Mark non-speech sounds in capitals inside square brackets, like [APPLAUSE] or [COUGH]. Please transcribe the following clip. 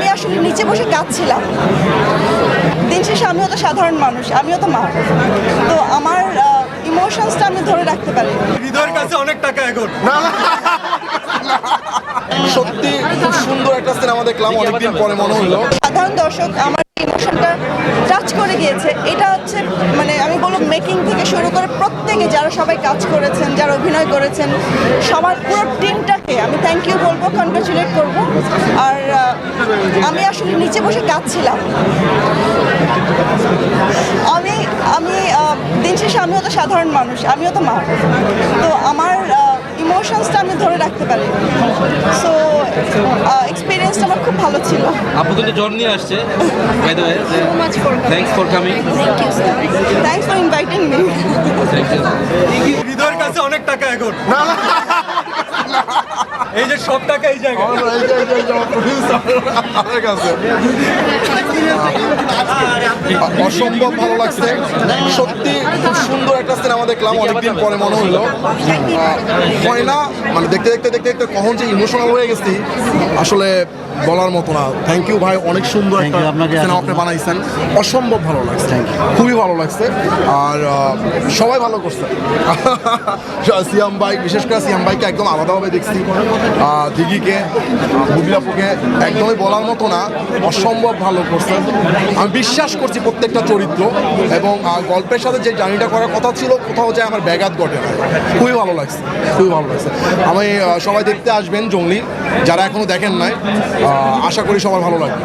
আমি আসলে নিচে বসে কাঁদছিলাম। দিন শেষে আমিও তো সাধারণ মানুষ আমিও তো মা। তো আমার ইমোশনসটা আমি ধরে রাখতে পারি। হৃদয়ের কাছে অনেক টাকা এখন। সত্যি খুব সুন্দর একটা সিনেমা দেখলাম অনেকদিন পরে মনে হলো। সাধারণ দর্শক আমার ইমোশনটা টাচ করে গিয়েছে। এটা হচ্ছে মানে আমি বলব মেকিং থেকে শুরু করে প্রত্যেকে যারা সবাই কাজ করেছেন যারা অভিনয় করেছেন সবার পুরো টিমটাকে আমি থ্যাংক ইউ বলব কনগ্রাচুলেট করব। আর আমি আসলে নিচে বসে কাঁদছিলাম। আমি আমি দিন শেষে আমিও তো সাধারণ মানুষ আমিও তো মা। তো আমার ইমোশনসটা আমি ধরে রাখতে পারি। সো এক্সপিরিয়েন্সটা আমার খুব ভালো ছিল। আপু কিন্তু জ্বর নিয়ে আসছে by the way. Thanks for coming Thanks for inviting me. হৃদয়ের কাছে অনেক টাকা এখন। এই যে সব টাকা এই জায়গায় আমার কাছে। অসম্ভব ভালো লাগছে। সত্যি সুন্দর একটা দেখলাম অনেকদিন পরে মনে হলো। হয় না মানে দেখতে দেখতে দেখতে দেখতে কখন যে ইমোশনাল হয়ে গেছি আসলে বলার মতো না। থ্যাংক ইউ ভাই অনেক সুন্দর একটা সিনেমা আপনি বানাইছেন। অসম্ভব ভালো লাগছে। খুবই ভালো লাগছে। আর সবাই ভালো করছে। [LAUGHS] সিয়াম ভাই বিশেষ করে সিয়াম ভাইকে একদম আলাদাভাবে দেখছি। দিঘিকে বুবিলাপুকে একদমই বলার মতো না। অসম্ভব ভালো করছে। আমি বিশ্বাস করছি প্রত্যেকটা চরিত্র। এবং গল্পের সাথে যে জার্নিটা করার কথা ছিল, কোথাও যায় আমার ব্যাঘাত ঘটে না। খুবই ভালো লাগছে, খুবই ভালো লাগছে। আমি সবাই দেখতে আসবেন জঙ্গলি, যারা এখনও দেখেন নাই আশা করি সবার ভালো লাগবে।